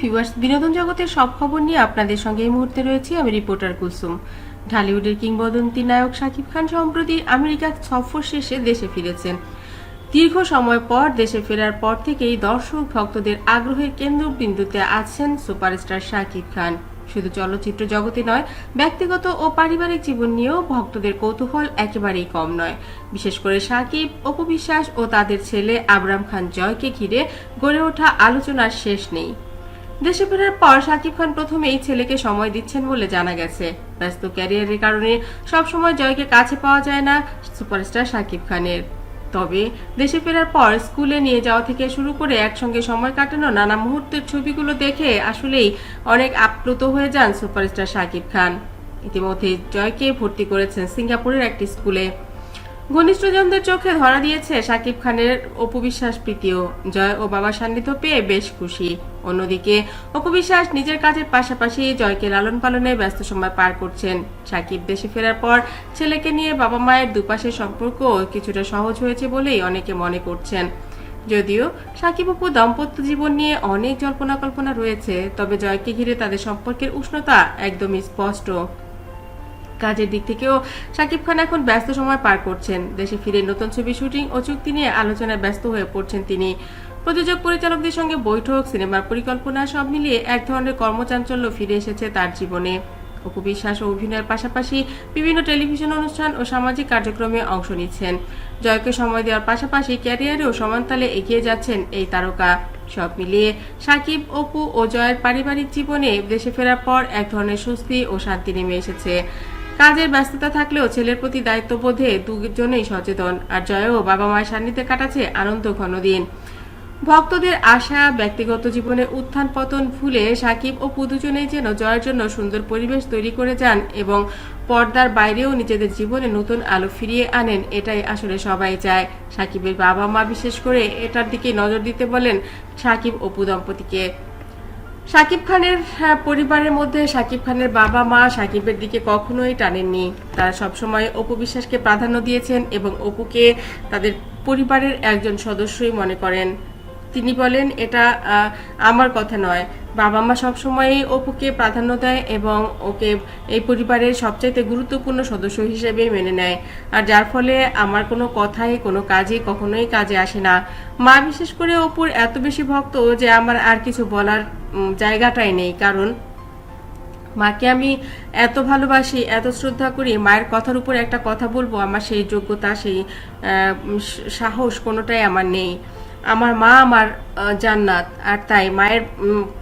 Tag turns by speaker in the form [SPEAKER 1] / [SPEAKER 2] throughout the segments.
[SPEAKER 1] Viewers বিনোদন জগতের সব খবর নিয়ে আপনাদের সঙ্গে এই মুহূর্তে রয়েছি আমি রিপোর্টার কুলসুম। ঢালিউডের কিংবদন্তি নায়ক শাকিব খান সম্প্রতি আমেরিকা সফর শেষে দেশে ফিরেছেন। দীর্ঘ সময় পর দেশে ফেরার পর থেকেই দর্শক ভক্তদের আগ্রহের কেন্দ্রবিন্দুতে আছেন সুপারস্টার শাকিব খান। শুধু চলচ্চিত্র জগতে নয়, ব্যক্তিগত ও পারিবারিক জীবন নিয়েও ভক্তদের কৌতূহল একেবারেই কম নয়। বিশেষ করে সাকিব অপু বিশ্বাস ও তাদের ছেলে আবরাম খান জয়কে ঘিরে গড়ে ওঠা আলোচনার শেষ নেই। দেশে ফেরার পর শাকিব খান প্রথমেই ছেলেকে সময় দিচ্ছেন বলে জানা গেছে। ব্যস্ত ক্যারিয়ারের কারণে সবসময় জয়কে কাছে পাওয়া যায় না সুপারস্টার শাকিব খানের। তবে দেশে ফেরার পর স্কুলে নিয়ে যাওয়া থেকে শুরু করে একসঙ্গে সময় কাটানো নানা মুহূর্তের ছবিগুলো দেখে আসলেই অনেক আপ্লুত হয়ে যান সুপারস্টার শাকিব খান। ইতিমধ্যে জয়কে ভর্তি করেছেন সিঙ্গাপুরের একটি স্কুলে। ঘনিষ্ঠজনদের চোখে ধরা দিয়েছে শাকিব খানের অপবিশ্বাস প্রীতিও। জয় ও বাবার সান্নিধ্য পেয়ে বেশ খুশি। অন্যদিকে, অপবিশ্বাস নিজের কাজের পাশাপাশি জয়কে লালন পালনে ব্যস্ত সময় পার করছেন। সাকিব দেশে ফেরার পর ছেলেকে নিয়ে বাবা মায়ের দুপাশের সম্পর্ক কিছুটা সহজ হয়েছে বলেই অনেকে মনে করছেন। যদিও, সাকিব অপু দাম্পত্য জীবন নিয়ে অনেক জল্পনা কল্পনা রয়েছে, তবে জয়কে ঘিরে তাদের সম্পর্কের উষ্ণতা একদমই স্পষ্ট। কাজের দিক থেকেও শাকিব খান এখন ব্যস্ত সময় পার করছেন। দেশে ফিরে নতুন ছবি শুটিং ও চুক্তি নিয়ে আলোচনায় ব্যস্ত হয়ে পড়ছেন তিনি। প্রযোজক পরিচালকদের সঙ্গে বৈঠক, সিনেমার পরিকল্পনা সব মিলিয়ে এক ধরনের কর্মচাঞ্চল্য ফিরে এসেছে তার জীবনে। অপু বিশ্বাস ও অভিনয়ের পাশাপাশি বিভিন্ন টেলিভিশন অনুষ্ঠান ও সামাজিক কার্যক্রমে অংশ নিচ্ছেন। জয়কে সময় দেওয়ার পাশাপাশি ক্যারিয়ারেও সমানতালে এগিয়ে যাচ্ছেন এই তারকা। সব মিলিয়ে সাকিব অপু ও জয়ের পারিবারিক জীবনে দেশে ফেরার পর এক ধরনের স্বস্তি ও শান্তি নেমে এসেছে। কাজের ব্যস্ততা থাকলেও ছেলের প্রতি দায়িত্ববোধে দুজনেই সচেতন। আর জয়ও বাবা মায়ের সান্নিধ্যে কাটাচ্ছে আনন্দ ঘন দিন। ভক্তদের আশা, ব্যক্তিগত জীবনে উত্থান পতন ভুলে সাকিব ও পুদুজনেই যেন জয়ের জন্য সুন্দর পরিবেশ তৈরি করে যান এবং পর্দার বাইরেও নিজেদের জীবনে নতুন আলো ফিরিয়ে আনেন, এটাই আসলে সবাই চায়। সাকিবের বাবা মা বিশেষ করে এটার দিকে নজর দিতে বলেন সাকিব অপু দম্পতিকে শাকিব খানের হ্যাঁ, পরিবারের মধ্যে শাকিব খানের বাবা মা শাকিবের দিকে কখনোই টানেননি। তারা সবসময় অপু বিশ্বাসকে প্রাধান্য দিয়েছেন এবং অপুকে তাদের পরিবারের একজন সদস্যই মনে করেন। তিনি বলেন, এটা আমার কথা নয়। বাবা মা সবসময়ই অপুকে প্রাধান্য দেয় এবং ওকে এই পরিবারের সবচাইতে গুরুত্বপূর্ণ সদস্য হিসেবে মেনে নেয়। আর যার ফলে আমার কোনো কথাই, কোনো কাজে কখনোই কাজে আসে না। মা, বিশেষ করে অপুর এত বেশি ভক্ত যে আমার আর কিছু বলার জায়গাটাই নেই। কারণ মাকে আমি এত ভালোবাসি, এত শ্রদ্ধা করি, মায়ের কথার উপর একটা কথা বলব, আমার সেই যোগ্যতা, সেই সাহস কোনোটাই আমার নেই। আমার মা আমার জান্নাত। আর তাই মায়ের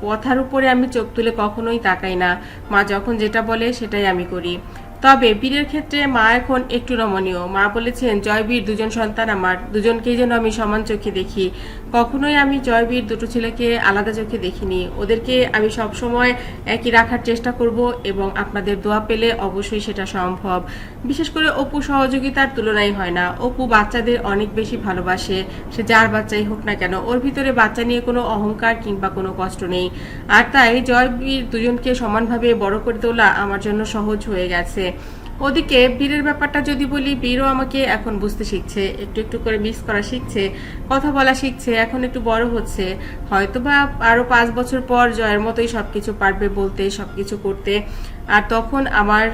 [SPEAKER 1] কথার উপরে আমি চোখ তুলে কখনোই তাকাই না। মা যখন যেটা বলে সেটাই আমি করি। তবে বীরের ক্ষেত্রে মা এখন একটু নমনীয় মা বলেছেন, জয়বীর দুজন সন্তান আমার। দুজনকেই যেন আমি সমান চোখে দেখি। কখনোই আমি জয়বীর দুটো ছেলেকে আলাদা চোখে দেখিনি। ওদেরকে আমি সব সময় একই রাখার চেষ্টা করব এবং আপনাদের দোয়া পেলে অবশ্যই সেটা সম্ভব। বিশেষ করে অপু সহযোগিতার তুলনাই হয় না। অপু বাচ্চাদের অনেক বেশি ভালোবাসে। সে যার বাচ্চাই হোক না কেন, ওর ভিতরে বাচ্চা নিয়ে কোনো অহংকার কিংবা কোনো কষ্ট নেই। আর তাই জয়বীর দুজনকে সমানভাবে বড় করে তোলা আমার জন্য সহজ হয়ে গেছে। ওদিকে বীরের ব্যাপারটা যদি বলি, বীরও আমাকে এখন বুঝতে শিখছে, একটু একটু করে মিস করা শিখছে, কথা বলা শিখছে, এখন একটু বড় হচ্ছে। হয়তো বা আরও পাঁচ বছর পর জয়ের মতোই সবকিছু পারবে বলতে, সবকিছু করতে। আর তখন আমার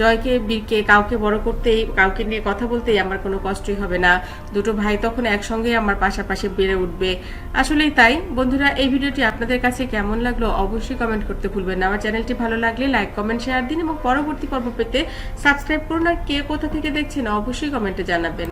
[SPEAKER 1] জয়কে, বীরকে কাউকে বড় করতেই, কাউকে নিয়ে কথা বলতেই আমার কোনো কষ্টই হবে না। দুটো ভাই তখন একসঙ্গে আমার পাশাপাশি বেড়ে উঠবে। আসলেই তাই। বন্ধুরা, এই ভিডিওটি আপনাদের কাছে কেমন লাগল অবশ্যই কমেন্ট করতে ভুলবেন না। আমার চ্যানেলটি ভালো লাগলে লাইক কমেন্ট শেয়ার দিন এবং পরবর্তী পর্ব পেতে সাবস্ক্রাইব করুন। আর কে কোথা থেকে দেখছেন, অবশ্যই কমেন্টে জানাবেন।